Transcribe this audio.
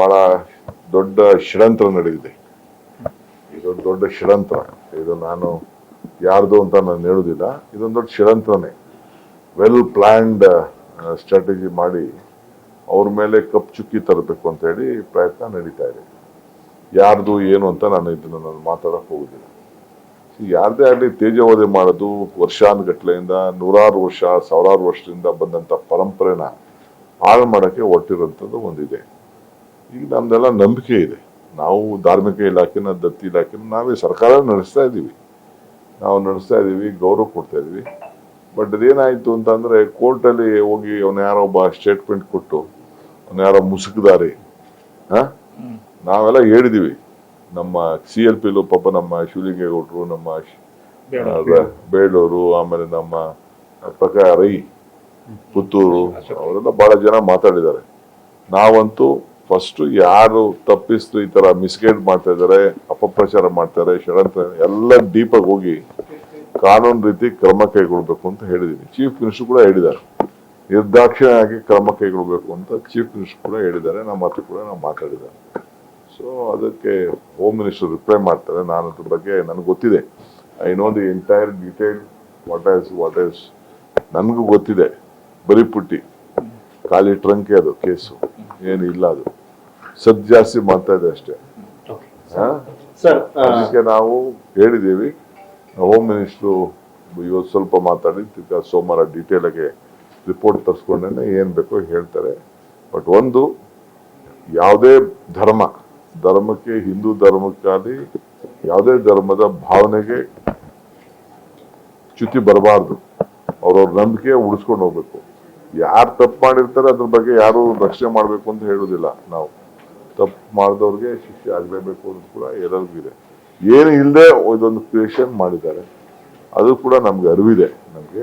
ಬಹಳ ದೊಡ್ಡ ಷಡ್ಯಂತ್ರ ನಡೆದಿದೆ. ಇದೊಂದು ದೊಡ್ಡ ಷಡ್ಯಂತ್ರ. ಇದು ನಾನು ಯಾರ್ದು ಅಂತ ನಾನು ಹೇಳುದಿಲ್ಲ ಇದೊಂದು ದೊಡ್ಡ ಷಡ್ಯಂತ್ರನೇ. ವೆಲ್ ಪ್ಲಾನ್ಡ್ ಸ್ಟ್ರಾಟಜಿ ಮಾಡಿ ಅವ್ರ ಮೇಲೆ ಕಪ್ ಚುಕ್ಕಿ ತರಬೇಕು ಅಂತ ಹೇಳಿ ಪ್ರಯತ್ನ ನಡೀತಾ ಇದೆ. ಯಾರ್ದು ಏನು ಅಂತ ನಾನು ಇದನ್ನು ನಾನು ಮಾತಾಡಕ್ ಹೋಗುದಿಲ್ಲ. ಯಾರದೇ ಆಗಲಿ ತೇಜವಧೆ ಮಾಡೋದು ವರ್ಷಾನುಗಟ್ಲೆಯಿಂದ ನೂರಾರು ವರ್ಷ, ಸಾವಿರಾರು ವರ್ಷದಿಂದ ಬಂದಂತ ಪರಂಪರೆನ ಹಾಳು ಮಾಡಕ್ಕೆ ಹೊರಟಿರುವಂತದ್ದು ಒಂದಿದೆ. ಈಗ ನಮ್ದೆಲ್ಲ ನಂಬಿಕೆ ಇದೆ. ನಾವು ಧಾರ್ಮಿಕ ಇಲಾಖೆನ ದತ್ತಿ ಇಲಾಖೆನ ನಾವೇ ಸರ್ಕಾರ ನಡೆಸ್ತಾ ಇದ್ದೀವಿ. ನಾವು ನಡೆಸ್ತಾ ಇದ್ದೀವಿ ಗೌರವ ಕೊಡ್ತಾ ಇದೀವಿ ಬಟ್ ಅದೇನಾಯಿತು ಅಂತಂದ್ರೆ ಕೋರ್ಟಲ್ಲಿ ಹೋಗಿ ಅವನು ಯಾರೋ ಒಬ್ಬ ಸ್ಟೇಟ್ಮೆಂಟ್ ಕೊಟ್ಟು ಅವನು ಯಾರೋ ಮುಸುಕಿದಾರೆ. ಹಾಂ? ನಾವೆಲ್ಲ ಹೇಳಿದೀವಿ. ನಮ್ಮ ಸಿ ಎಲ್ ಪಿಲು ಪಾಪ ನಮ್ಮ ಶಿವಲಿಂಗೇಗೌಡರು ನಮ್ಮ ಬೇಳೂರು ಆಮೇಲೆ ನಮ್ಮ ಪ್ರಕಾರ ರೈ ಪುತ್ತೂರು ಅವರೆಲ್ಲ ಭಾಳ ಜನ ಮಾತಾಡಿದ್ದಾರೆ. ನಾವಂತೂ ಫಸ್ಟ್ ಯಾರು ತಪ್ಪಿಸ್ತು ಈ ತರ ಮಿಸ್ಗೈಡ್ ಮಾಡ್ತಾ ಇದ್ದಾರೆ, ಅಪಪ್ರಚಾರ ಮಾಡ್ತಾರೆ ಷಡಂತ್ರ ಎಲ್ಲ ಡೀಪಾಗಿ ಹೋಗಿ ಕಾನೂನು ರೀತಿ ಕ್ರಮ ಕೈಗೊಳ್ಬೇಕು ಅಂತ ಹೇಳಿದೀನಿ. ಚೀಫ್ ಮಿನಿಸ್ಟರ್ ಕೂಡ ಹೇಳಿದ್ದಾರೆ. ನಿರ್ದಾಕ್ಷಿಣ್ಯವಾಗಿ ಕ್ರಮ ಕೈಗೊಳ್ಬೇಕು ಅಂತ ಚೀಫ್ ಮಿನಿಸ್ಟರ್ ಕೂಡ ಹೇಳಿದ್ದಾರೆ. ನಮ್ಮ ಹತ್ರ ಕೂಡ ನಾವು ಮಾತಾಡಿದ್ದಾರೆ. ಸೊ ಅದಕ್ಕೆ ಹೋಮ್ ಮಿನಿಸ್ಟರ್ ರಿಪ್ಲೈ ಮಾಡ್ತಾರೆ. ನಾನು ಅದ್ರ ಬಗ್ಗೆ ನನಗೆ ಗೊತ್ತಿದೆ. I know the entire detail what as what as ನನಗೂ ಗೊತ್ತಿದೆ. ಬರೀ ಪುಟ್ಟಿ. ಖಾಲಿ ಟ್ರಂಕೆ ಅದು ಕೇಸು ಏನು ಇಲ್ಲ ಅದು. ಸದ್ ಜಾಸ್ತಿ ಮಾಡ್ತಾ ಇದೆ ಅಷ್ಟೇ. ಅದಕ್ಕೆ ನಾವು ಹೇಳಿದ್ದೀವಿ. ಹೋಮ್ ಮಿನಿಸ್ಟ್ರು ಇವತ್ತು ಸ್ವಲ್ಪ ಮಾತಾಡಿ ತಿರ್ಗಾ ಸೋಮವಾರ ಡೀಟೇಲ್ ಆಗಿ ರಿಪೋರ್ಟ್ ತರಿಸ್ಕೊಂಡೇ ಏನ್ ಬೇಕೋ ಹೇಳ್ತಾರೆ. ಬಟ್ ಒಂದು ಯಾವುದೇ ಧರ್ಮ ಧರ್ಮಕ್ಕೆ ಹಿಂದೂ ಧರ್ಮಕ್ಕಾಗಿ ಯಾವುದೇ ಧರ್ಮದ ಭಾವನೆಗೆ ಚ್ಯುತಿ ಬರಬಾರ್ದು. ಅವ್ರವ್ರ ನಂಬಿಕೆ ಉಳಿಸ್ಕೊಂಡು ಹೋಗ್ಬೇಕು. ಯಾರು ತಪ್ಪು ಮಾಡಿರ್ತಾರೆ ಅದ್ರ ಬಗ್ಗೆ ಯಾರು ರಕ್ಷಣೆ ಮಾಡಬೇಕು ಅಂತ ಹೇಳುದಿಲ್ಲ ನಾವು. ತಪ್ಪು ಮಾಡಿದವ್ರಿಗೆ ಶಿಕ್ಷೆ ಆಗಲೇಬೇಕು ಅನ್ನೋದು ಕೂಡ ಎಲ್ಲರಿಗೂ ಇದೆ. ಏನು ಇಲ್ಲದೆ ಇದೊಂದು ಕ್ರಿಯೇಷನ್ ಮಾಡಿದ್ದಾರೆ. ಅದು ಕೂಡ ನಮ್ಗೆ ಅರಿವಿದೆ ನಮಗೆ.